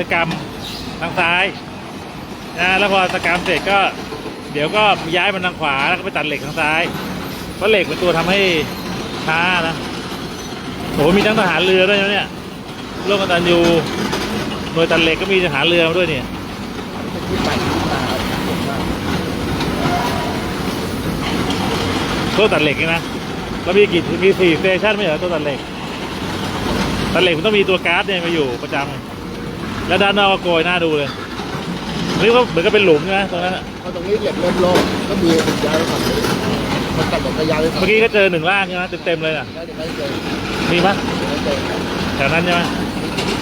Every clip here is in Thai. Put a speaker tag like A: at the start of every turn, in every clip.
A: สกรรมทางซ้ายนะแล้วพอสกรรมเสร็จก็เดี๋ยวก็ย้ายมันทางขวาแล้วก็ไปตัดเหล็กทางซ้าย เพราะเหล็กเป็นตัวทำให้ช้านะโหมีทั้งทหารเรือด้วยนะเนี่ยโลกกตันยูหน่วยตัดเหล็กก็มีทหารเรือมาด้วยเนี่ยตัวตัดเหล็กนี่นะแล้วมีกี่มีสี่สเตชันไม่เหรอตัวตัดเหล็กตัดเหล็กมันต้องมีตัวการ์ดเนี่ยมาอยู่ประจำ แล้วด้านนอกก็โกยหน้าดูเลยนี่ก็เหมือนกับเป็นหลุมใช่ไหมตรงนั้นอะ
B: เพราะตรงนี้เหล็กเริ่มโล่งก็มีย้ายไปฝั่งนี้มันตัดแบบกระยายไปฝั่ง
A: เมื่อกี้ก็เจอหนึ่งล่างใช่ไหมเต็มๆเลยน่ะ
B: แล้วเดี๋ยวก็เจอ
A: มีปะ
B: เดี๋ยวก็เจอ
A: แถวนั้นใช่ไหม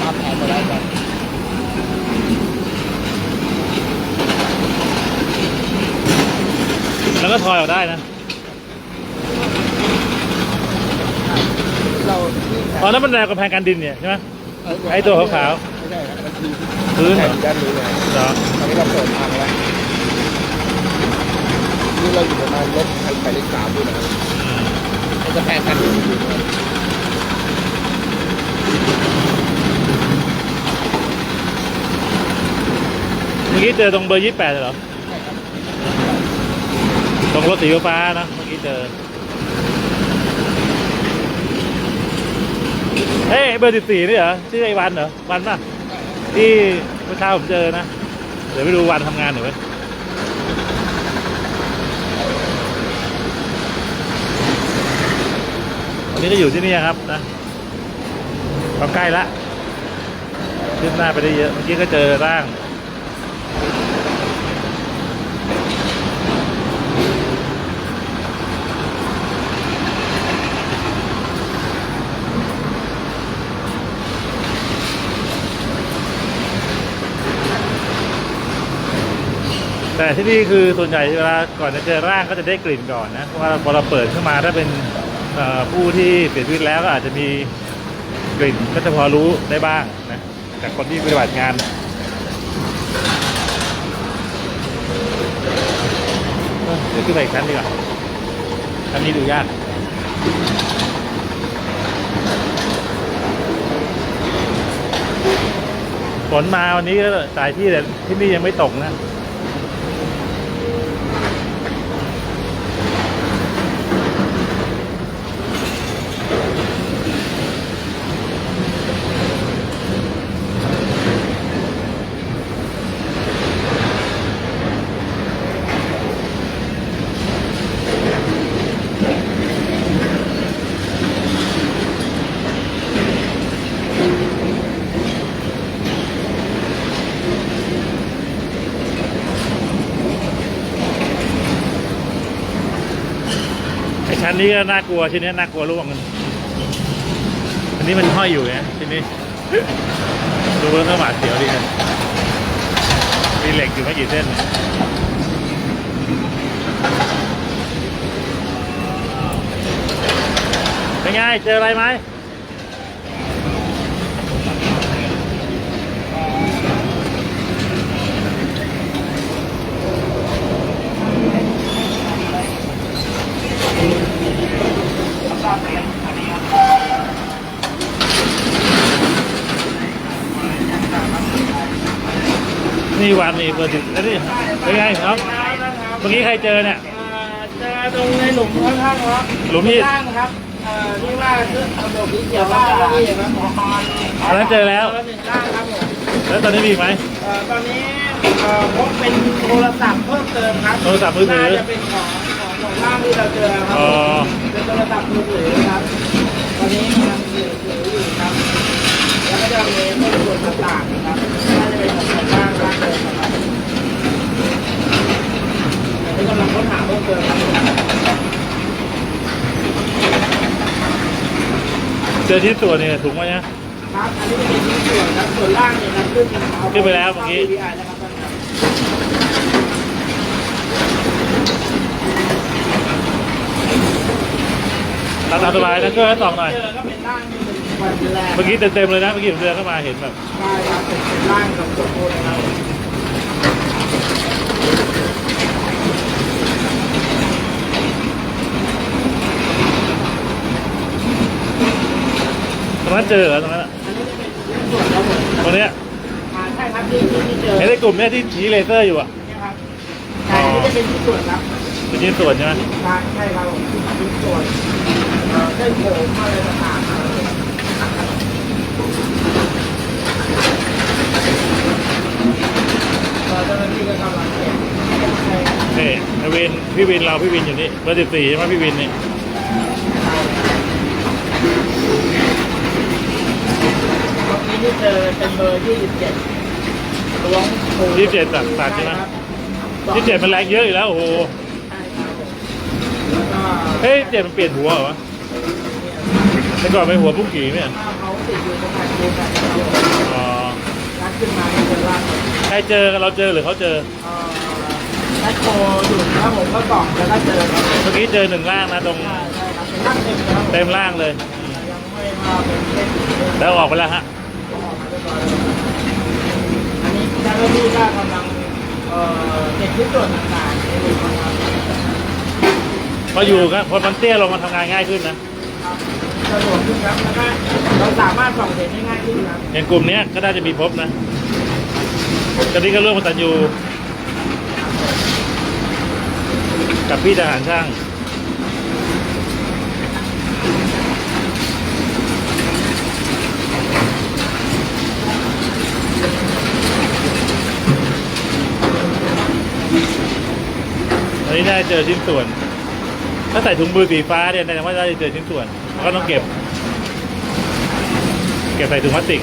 B: ตามแผนมาได้กัน
A: แล้วก็ทอยออกได้นะ
B: เรา
A: อ๋อนั่นมันแนวกำแพงกันดินเนี่ยใช่ไหมไอ้ตัวขาวๆ พื้นเหร
B: แผ่
A: อน
B: ด้านนี้เลย
A: เหรอ
B: ตอนนี้เราเปิดทางแล้วนี่เราอยู่ประมาณรถไฟไปเลขสามด้วยนะครับไอ้กระแพงกันอยู่
A: เมื่อกี้เจอตรงเบอร์ยี่แปดเหรอตรงรถสีฟ้านะเมื่อกี้เจอเฮ้ยเบอร์สิบสี่นี่เหรอชื่อไอ้วันเหรอวันป่ะ ที่เมื่อเช้าผมเจอนะ เดี๋ยวไปดูวันทำงานหน่อยวันนี้ก็อยู่ที่นี่ครับนะก็ใกล้ละขึ้นหน้าไปได้เยอะ เมื่อกี้ก็เจอร่าง แต่ที่นี่คือส่วนใหญ่เวลาก่อนจะเจอร่างก็จะได้กลิ่นก่อนนะเพราะว่าพอเราเปิดขึ้นมาถ้าเป็นผู้ที่เสียชีวิตแล้วก็อาจจะมีกลิ่นก็จะพอรู้ได้บ้างนะจากคนที่ปฏิบัติงานเออเดี๋ยวขึ้นไปอีกชั้นดีกว่าชั้นนี้ดูยากฝนมาวันนี้ก็สายที่แต่ที่นี่ยังไม่ตกนะ ชั้นนี้ก็น่ากลัวชิ้นนี้น่ากลัวร่วงกันอันนี้มันห้อยอยู่ไงชิ้นนี้ดูแล้วก็หวาดเสียวดีนะมีเหล็กอยู่ไม่กี่เส้นเป็นไงเจออะไรไหม นี่วันนี่เบอร์สิบแล้วนี่เป็นไงครับ เมื่อกี้ใครเจอเนี่ย
C: เจอตรงในหลุมข้างๆครับ
A: หลุมที่
C: ข้างครับเอ่อที่ว่าคือเอาดอกสีเขียวล่างนี่ครับ
A: อันนั้นเจอแล้ว
C: เจอหนึ่งล่างครับผม
A: แล้วตอนนี้มีอีกไหม
C: เอ่อตอนนี้เอ่อพบเป็นโทรศัพท์เพิ่มเติมครับ
A: โทรศัพท์มือถือ
C: น่าจะเป็นของของของล่างที่เราเจอครับ
A: อ๋อ
C: เป็นโทรศัพท์มือถือครับ ตอนนี้กำลังถือถืออยู่ครับ แล้วก็จะมีพวกส่วนต่างๆนะครับน่าจะเป็นของของล่างล่างเดิมนะครับอันนี้กำลังค้นหาเพิ่มเติมครับ
A: เจอที่ตัวเนี่ยถุงไว้นะครับ
C: อันนี้เป็นชิ้นส่วนครับส่วนล่างเนี่ยครับขึ้นเอา
A: ขึ้นไปแล้วเมื่อกี้
C: ข้า DVI นะครับท่านครับ
A: ตามสบายนะช่วยกันส่องหน่อย
C: เจอก็เป็นร่างที่เป็นวันแรก
A: เมื่อกี้เต็มๆเลยนะ เมื่อกี้ผมเดินเข้ามาเห็นแบบ
C: ใช่ครับเป็นเป็นร่างกับสมบูรณ์นะครับ
A: นั้นเจอเหรอตรงนั้นอะ
C: อันนี้จะเป็นชิ้นส่วนครับผม
A: ตรงเนี้ย
C: อ่าช่ครับที่ที่ที่เจอ
A: เห็นในกลุ่มเนี่ยที่ชี้เลเซอร์อยู่อะ
C: เนี่ยครับใช่นี่จะเป็นที่ส่วนครับ
A: เป็นชิ้นส่วนใช่ไหม
C: ใช่ใช่ครับผมที่ส่วนเอ่อเส้นผมอะไรต่างๆครับก็เจ้าหน้าที่ก็กำลังเก็บใช่ครับ
A: นี่ไอ้วินพี่วินเราพี่วินอยู่นี่เบอร์สิบสี่ใช่ไหมพี่วินนี่
C: เมื่อกี้ ที่เจอเป็นเบอร์27ล้วงโพ
A: ยี่สิบเจ็ดตัดตัดใช่ไหม
C: ครับ
A: ยี่สิบเจ็ดมันแรงเยอะอยู่แล้วโอ้โห
C: ใช่ครับผมแล้วก็
A: เฮ้ยเจ็ดมันเปลี่ยนหัวเหรอวะแต่ก่อนเป็นหัวปุ๊กกี่เนี่ย
C: ถ้าเขาติดอยู่ตรงไหนดูกันครับผม
A: อ๋อ
C: รัดขึ้นมาในเวลา
A: ใครเจอเราเจอหรือเขาเจอ
C: เอ่อแอคโคอยู่แล้วผมก็กล่องแล้วก็เจอครับ
A: เมื่อกี้เจอหนึ่งล่างนะตรง
C: ใช่ใช่ครับเป็นร่างเต็มแล้ว
A: เต็มล่างเลย
C: ยังไม่มาเป็นเล่นเล่น
A: แล้วออกไปแล้วฮะ
C: ออกมาเรียบร้อยแล้วอันนี้เจ้าหน้าที่ก็กำลังเอ่อเก็บชิ้นส่วนต่างๆในรูปนะครับ
A: พออยู่กันพอมันเตี้ยลงมันทำงานง่ายขึ้นนะ
C: ครับสะดวกขึ้นครับแล้วก็เราสามารถส่องเห็นได้ง่ายขึ้นครับ
A: อย่างกลุ่มเนี้ยก็น่าจะมีพบนะตอนนี้ก็เรื่องมาตันยูกับพี่ทหารช่าง อันนี้ได้เจอชิ้นส่วน ถ้าใส่ถุงมือสีฟ้าเนี่ยแสดงว่าได้เจอชิ้นส่วนแล้วก็ต้องเก็บ เก็บใส่ถุงพลาสติก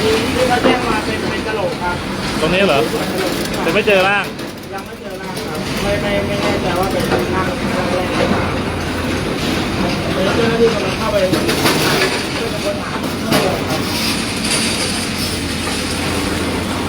C: ที่ที่เขาแจ้งมาเป็นเป็นกระโหลกครับ
A: ตรงนี้เหรอ
C: ส่วนกระโหลก
A: แต่ไม่เจอร่าง
C: ยังไม่เจอร่างครับ ไม่ไม่ไม่แน่ใจว่าเป็นร่างร่างแรกหรือเปล่าเดี๋ยวเจ้าหน้าที่กำลังเข้าไป